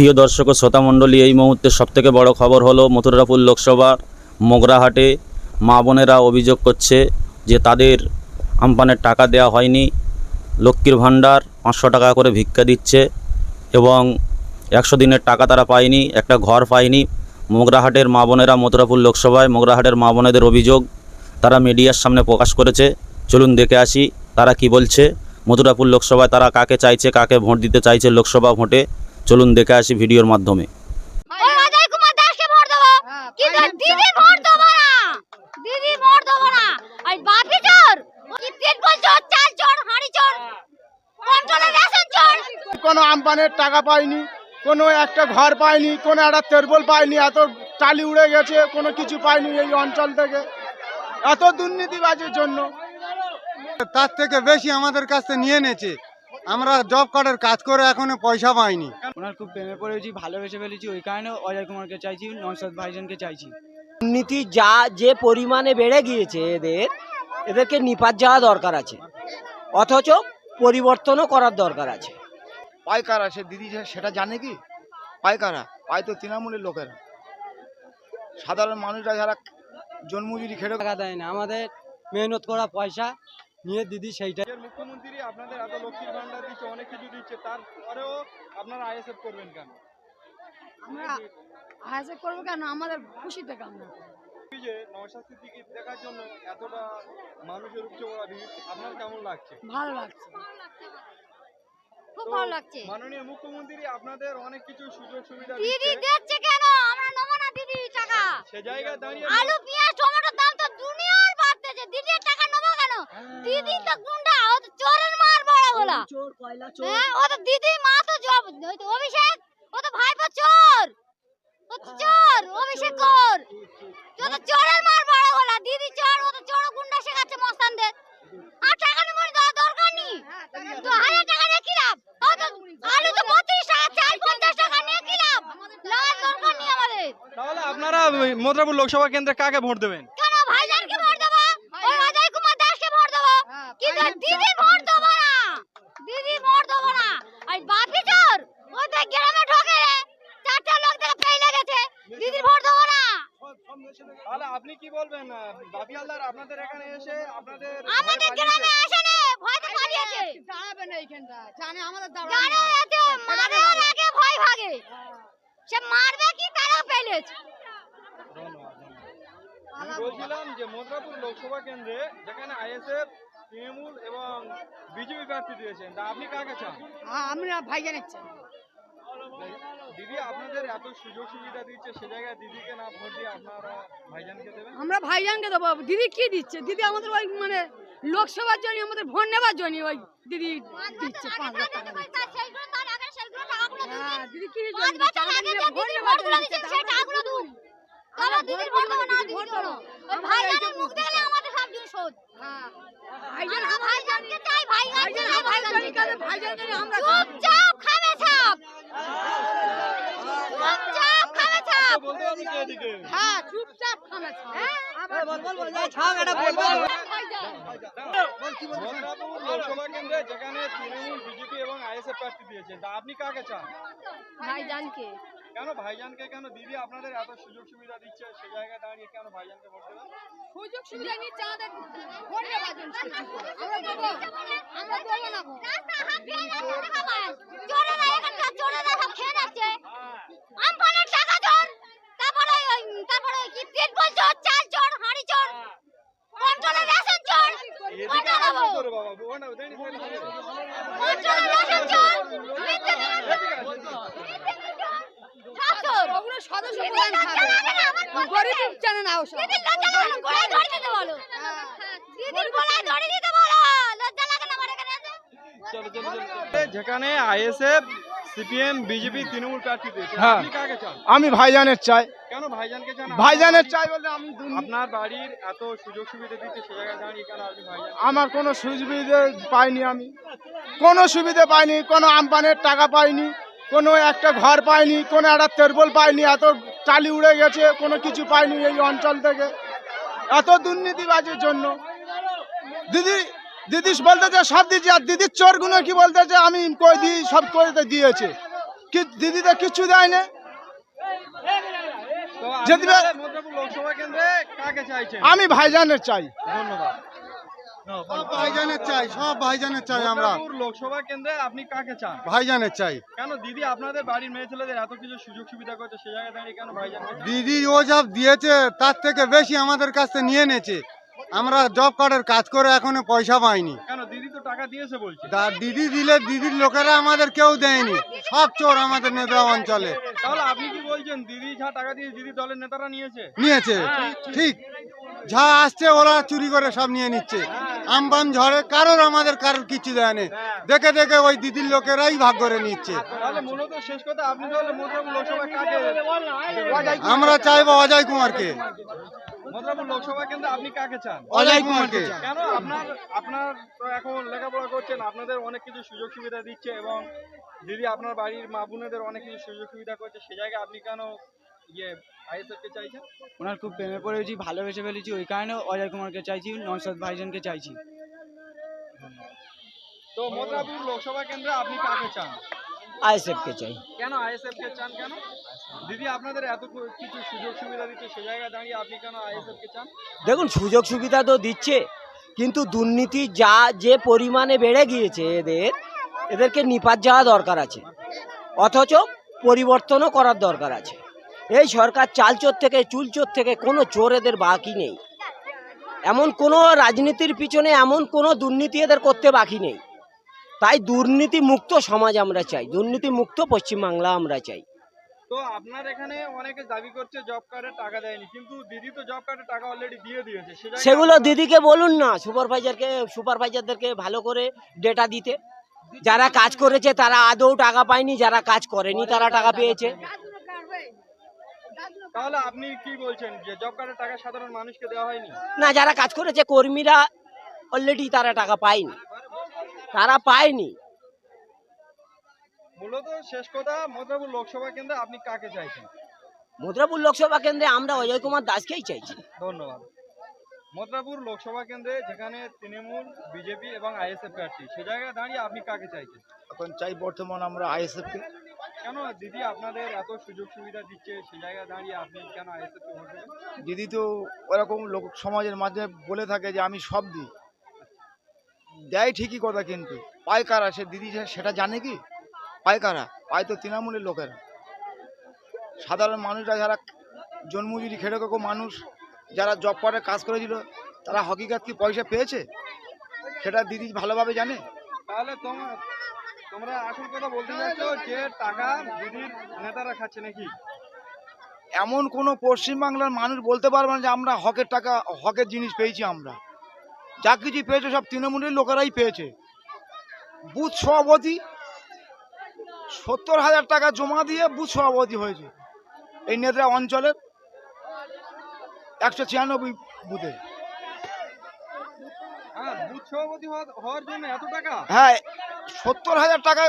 প্রিয় দর্শক ও শ্রোতা মণ্ডলী, এই মুহূর্তে সবথেকে বড় খবর হলো মথুরাপুর লোকসভার মোগরাহাটে মা বোনেরা অভিযোগ করছে যে তাদের আমপানের টাকা দেওয়া হয়নি। লক্ষ্মীর ভাণ্ডার পাঁচশো টাকা করে ভিক্ষা দিচ্ছে এবং একশো দিনের টাকা তারা পায়নি, একটা ঘর পায়নি। মোগরাহাটের মা বোনেরা মথুরাপুর লোকসভায় মোগরাহাটের মা বোনেদের অভিযোগ তারা মিডিয়ার সামনে প্রকাশ করেছে। চলুন দেখে আসি তারা কি বলছে। মথুরাপুর লোকসভায় তারা কাকে চাইছে, কাকে ভোট দিতে চাইছে লোকসভা ভোটে? চলুন দেখে আসি ভিডিওর মাধ্যমে। চোর কোনো আমপানের টাকা পাইনি কোনো একটা ঘর পাইনি কোনো একটা তেরবল পাইনি এত টালি উড়ে গেছে কোনো কিছু পাইনি এই অঞ্চল থেকে। এত দুর্নীতিবাজির জন্য। তার থেকে বেশি আমাদের কাছ থেকে নিয়ে নেছে আমরা জব কার্ডের কাজ করে এখনও পয়সা পাইনি। ওনার খুব প্রেমে পড়েছি ভালোবেসে ফেলেছি ওই কারণে অজয় কুমারকে চাইছি নৌসাদ ভাইজানকে চাইছি। দুর্নীতি যা যে পরিমাণে বেড়ে গিয়েছে এদের এদেরকে নিপাত যাওয়া দরকার আছে। অথচ পরিবর্তনও করার দরকার আছে। পাইকারা সে দিদি সেটা জানে কি? পাইকারা পাই তো তৃণমূলের লোকেরা। সাধারণ মানুষরা যারা জন্মজুরি খেটে টাকা দেয় না আমাদের মেহনত করা পয়সা নিয়ে দিদি সেইটা আপনাদের এত লক্ষ্মীর ভান্ডার দিচ্ছে অনেক কিছু দিচ্ছে তারপরেও আপনারা আইএসএফ করবেন কেন? আমরা আয়াসে করব কেন? আমাদের খুশিতে কাম না যে নওশাদ সিদ্দিকী দেখার জন্য এতটা মানুষের উপচে পড়া ভিড় আপনার কেমন লাগছে? ভালো লাগছে। খুব ভালো লাগছে। মাননীয় মুখ্যমন্ত্রী আপনাদের অনেক কিছু সুযোগ সুবিধা দিদি দিচ্ছে দিচ্ছে কেন? আমরা নেব না দিদি টাকা। সে জায়গায় দাঁড়িয়ে আলু পেঁয়াজ টমেটোর দাম তো দুনিয়ার বাড়তেছে। দিদির টাকা নেব কেন? দিদি তো চোর হ্যাঁ ও তো দিদি মা তো জব অভিষেক ও তো ভাইপো চোর। ও তো চোর অভিষেক কর। ও তো চোরের মার বড় দিদি চোর ও তো চোর গুন্ডা শেখাচ্ছে মস্তানদের আর টাকা নিয়ে মরে দেওয়ার দরকার নেই। তো হাজার টাকা নিয়ে কি লাভ? ও তো আলু তো টাকা চাল পঞ্চাশ টাকা নিয়ে কি লাভ? লাভ দরকার নেই আমাদের। তাহলে আপনারা মথুরাপুর লোকসভা কেন্দ্রে কাকে ভোট দেবেন? কেন ভাইজানকে ভোট দেবো? ওই অজয় কুমার দাসকে ভোট দেবো? কিন্তু দিদি ভোট দেবো না দিদি ভোট দেবো না ওই বাপি চোর ওই তো গ্রামে ঢোকে রে চারটা লোক থেকে ফেলে গেছে দিদি ভোট দেবো না তাহলে আপনি কি বলবেন আহ, বাপি হালদার আপনাদের এখানে এসে আপনাদের আমাদের ভয় গ্রামে পালিয়েছে? আসে না ভয়তে পালিয়েছে দাঁড়াবে না এইখানটা জানে আমাদের জানে এতে মারে আগে ভয় ভাগে। সে মারবে কি তারা পেলেছে আমি বলছিলাম যে লোকসভা কেন্দ্রে যেখানে আইএসএফ তৃণমূল এবং বিজেপি প্রার্থী দিয়েছেন তা আপনি কাকে চান? আমরা ভাইজানের চাই। দিদি আপনাদের এত সুযোগ সুবিধা দিচ্ছে সে জায়গায় দিদিকে না ভোট দিয়ে আপনারা ভাইজানকে দেবেন? আমরা ভাইজানকে দেবো। দিদি কি দিচ্ছে? দিদি আমাদের ওই মানে লোকসভার জন্য আমাদের ভোট নেবার জন্য ওই দিদি দিচ্ছে। পাঁচ লাখ টাকা দিন হ্যাঁ দিদি কি পাঁচ বছর আগে যে দিদির ভোটগুলো দিচ্ছেন সেই টাকাগুলো দিন তবে দিদির ভোট দেবো না দিদি দেবো ওই ভাইজানের মুখ দেখলে আমাদের সব জিনিস শোধ ভাইজান আমরা ভাইজানকে চাই ভাইজানকে চাই ভাইজানকে চাই ভাইজানকে আমরা চুপচাপ খাবে ছাপ চুপচাপ খাবে লোকসভা কেন্দ্রে যেখানে তৃণমূল বিজেপি এবং আইএসএফ প্রার্থী দিয়েছে তা আপনি কাকে চান? ভাইজানকে। কেন ভাইজানকে কেন? দিদি আপনাদের এত সুযোগ সুবিধা দিচ্ছে সে জায়গায় দাঁড়িয়ে কেন ভাইজানকে ভোট দেবেন? সুযোগ সুবিধা নিচ্ছে আমাদের ভোট আমরা দেবো আমরা দেবো না ভোট। রাস্তা হাত দিয়ে যাচ্ছে টাকা পায় চোরেরা এখানকার চোরেরা সব খেয়ে যাচ্ছে আমফানের টাকা চোর তারপরে ওই তারপরে ওই কি পেট বল চোর চাল চোর হাঁড়ি চোর কন্ট্রোলে রেশন চোর এদিকে কোনটা আওয়াজ নেব করে বাবা ওখানে দাঁড়িয়ে দাঁড়িয়ে কন্ট্রোলে রেশন চোর মিথ্যে সব চোর ওগুলো সদস্য দিদি প্রধান লজ্জা খাবে লাগে না আমার বলতে? গরিব জানে না ওসব দিদি লজ্জা লাগে না গোড়ায় ধরে দিতে বলো দিদির গোড়ায় ধরে দিতে বলো লজ্জা লাগে না আমার এখানে এসে? চলো চলো চলো যেখানে আইএসএফ সিপিএম বিজেপি তৃণমূল প্রার্থী দিয়েছে হ্যাঁ। আপনি কাকে চান? আমি ভাইজানের চাই। কেন ভাইজানকে চান? ভাইজানের চাই বলে আমি আপনার বাড়ির এত সুযোগ সুবিধা দিচ্ছে সে জায়গায় দাঁড়িয়ে কেন আপনি ভাইজান? আমার কোনো সুবিধে পাইনি আমি। কোনো সুবিধে পাইনি কোনো আমপানের টাকা পাইনি কোনো একটা ঘর পাইনি কোনো একটা তেরবল পাইনি এত টালি উড়ে গেছে কোনো কিছু পাইনি এই অঞ্চল থেকে। এত দুর্নীতিবাজের জন্য। দিদি দিদি বলতেছে সব দিচ্ছি আর দিদির চোরগুলো কি বলতেছে আমি কই দিই সব করে দিয়েছে। কি দিদিতে কিচ্ছু দেয় না আমি ভাইজানের চাই। ধন্যবাদ। সব ভাইজানের চাই সব ভাইজানের চাই আমরা। লোকসভা কেন্দ্রে আপনি কাকে চান? ভাইজানের চাই। কেন দিদি আপনাদের বাড়ির মেয়ে ছেলেদের এত কিছু সুযোগ সুবিধা করছে সে জায়গায় দাঁড়িয়ে কেন ভাইজান দিদি ও যা দিয়েছে তার থেকে বেশি আমাদের কাছ নিয়ে নেছে আমরা জব কার্ডের কাজ করে এখনও পয়সা পাইনি। কেন দিদি তো টাকা দিয়েছে বলছে? দিদি দিলে দিদির লোকেরা আমাদের কেউ দেয়নি। সব চোর আমাদের নেতা অঞ্চলে। তাহলে আপনি কি বলছেন দিদি যা টাকা দিয়ে দিদি দলের নেতারা নিয়েছে? নিয়েছে। ঠিক। যা আসছে ওরা চুরি করে সব নিয়ে নিচ্ছে। আমবান ঝড়ে কারোর আমাদের কারোর কিছু দেয়নি দেখে দেখে ওই দিদির লোকেরাই ভাগ করে নিচ্ছে। তাহলে মূলত শেষ কথা আপনি তাহলে মথুরাপুর লোকসভা কাকে আমরা চাইব অজয় কুমারকে। মথুরাপুর লোকসভা কেন্দ্রে আপনি কাকে চান? অজয় কুমারকে। কেন? আপনার আপনার তো এখন লেখাপড়া করছেন আপনাদের অনেক কিছু সুযোগ সুবিধা দিচ্ছে এবং দিদি আপনার বাড়ির মা বোনেদের অনেক কিছু সুযোগ সুবিধা করছে সে জায়গায় আপনি কেন ইয়ে চাইছেন? ওনার খুব প্রেমে পড়েছি ভালোবেসে ফেলেছি ওই কারণে অজয় কুমারকে চাইছি নৌসাদ ভাইজানকে চাইছি। তো মথুরাপুর লোকসভা কেন্দ্রে আপনি কাকে চান? আইএসএফকে চাই। কেন আইএসএফ কে চান কেন? দিদি আপনাদের এত কিছু সুযোগ সুবিধা দিচ্ছে সে জায়গায় দাঁড়িয়ে আপনি কেন আইএসএফ কে চান? দেখুন সুযোগ সুবিধা তো দিচ্ছে কিন্তু দুর্নীতি যা যে পরিমাণে বেড়ে গিয়েছে এদের এদেরকে নিপাত যাওয়া দরকার আছে। অথচ পরিবর্তনও করার দরকার আছে। এই সরকার চালচোর থেকে চুলচোর থেকে কোনো চোর এদের বাকি নেই। এমন কোনো রাজনীতির পিছনে এমন কোনো দুর্নীতি এদের করতে বাকি নেই। তাই দুর্নীতি মুক্ত সমাজ আমরা চাই দুর্নীতি মুক্ত পশ্চিমবাংলা আমরা চাই। তো আপনার এখানে অনেকে দাবি করছে জব কার্ডে টাকা দেয়নি কিন্তু দিদি তো জব কার্ডে টাকা অলরেডি দিয়ে দিয়েছে সেগুলো দিদিকে বলুন না সুপারভাইজারকে সুপারভাইজারদেরকে ভালো করে ডেটা দিতে। যারা কাজ করেছে তারা আদৌ টাকা পায়নি যারা কাজ করেনি তারা টাকা পেয়েছে। তাহলে আপনি কি বলছেন যে জব কার্ডের টাকা সাধারণ মানুষকে দেওয়া হয়নি? না যারা কাজ করেছে কর্মীরা অলরেডি তারা টাকা পায়নি। তারা পায়নি। মূলত শেষ কথা মথুরাপুর লোকসভা কেন্দ্রে আপনি কাকে চাইছেন? মুদ্রাপুর লোকসভা কেন্দ্রে আমরা অজয় কুমার দাসকেই চাইছি। ধন্যবাদ। মথুরাপুর লোকসভা কেন্দ্রে যেখানে তৃণমূল বিজেপি এবং আইএসএফ প্রার্থী সে জায়গায় দাঁড়িয়ে আপনি কাকে চাইছেন? এখন চাই বর্তমান আমরা আইএসএফকে। কেন দিদি আপনাদের এত সুযোগ সুবিধা দিচ্ছে? সে জায়গায় দাঁড়িয়ে আপনি কেন আইএসএফ কে ভোট দেবেন? দিদি তো ওরকম লোক সমাজের মাঝে বলে থাকে যে আমি সব দিই। দেয় ঠিকই কথা কিন্তু। পায় কারা সে দিদি সেটা জানে কি? পায় কারা পায় তো তৃণমূলের লোকেরা। সাধারণ মানুষরা যারা জন্মজুরি খেটে খাকো মানুষ যারা জব কার্ডে কাজ করেছিল তারা হকিকাত কি পয়সা পেয়েছে? সেটা দিদি ভালোভাবে জানে। তাহলে তোমরা তোমরা আসল কথা বলতে চাচ্ছ যে টাকা দিদির নেতারা খাচ্ছে নাকি? এমন কোনো পশ্চিমবাংলার মানুষ বলতে পারবে না যে আমরা হকের টাকা, হকের জিনিস পেয়েছি আমরা। যা কিছু পেয়েছে সব তৃণমূলের লোকেরাই পেয়েছে। বুথ সভাপতি সত্তর হাজার টাকা জমা দিয়ে বুথ সভাপতি হয়েছে। এই নেত্রা অঞ্চলের একশো ছিয়ানব্বই বুথে হ্যাঁ বুথ সভাপতি হওয়া- হওয়ার জন্য এত টাকা হ্যাঁ সত্তর হাজার টাকা